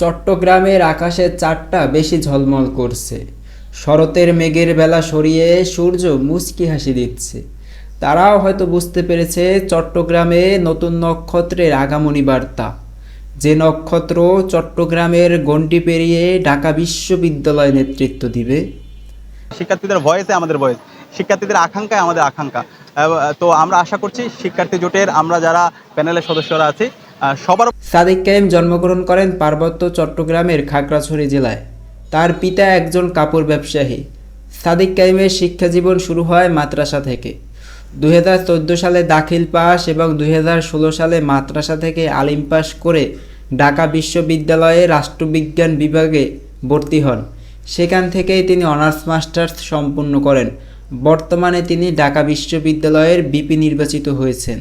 চট্টগ্রামের আকাশে চারটা বেশি ঝলমল করছে। শরতের মেঘের বেলা সরিয়ে সূর্য মুচকি হাসি দিচ্ছে। তারাও হয়তো বুঝতে পেরেছে চট্টগ্রামে নতুন নক্ষত্রের আগামনী বার্তা। যে নক্ষত্র চট্টগ্রামের গণ্ডি পেরিয়ে ঢাকা বিশ্ববিদ্যালয় নেতৃত্ব দিবে। শিক্ষার্থীদের ভয়েসে আমাদের ভয়েস, শিক্ষার্থীদের আকাঙ্ক্ষায় আমাদের আকাঙ্ক্ষা। তো আমরা আশা করছি শিক্ষার্থী জোটের আমরা যারা প্যানেলের সদস্যরা আছি সবার সাদিক কাইম জন্মগ্রহণ করেন পার্বত্য চট্টগ্রামের খাগড়াছড়ি জেলায়। তার পিতা একজন কাপড় ব্যবসায়ী। সাদিক কাইমের শিক্ষাজীবন শুরু হয় মাদ্রাসা থেকে। দু হাজার চোদ্দ সালে দাখিল পাস এবং দুই হাজার ষোলো সালে মাদ্রাসা থেকে আলিম পাস করে ঢাকা বিশ্ববিদ্যালয়ে রাষ্ট্রবিজ্ঞান বিভাগে ভর্তি হন। সেখান থেকেই তিনি অনার্স মাস্টার্স সম্পূর্ণ করেন। বর্তমানে তিনি ঢাকা বিশ্ববিদ্যালয়ের বিপি নির্বাচিত হয়েছেন।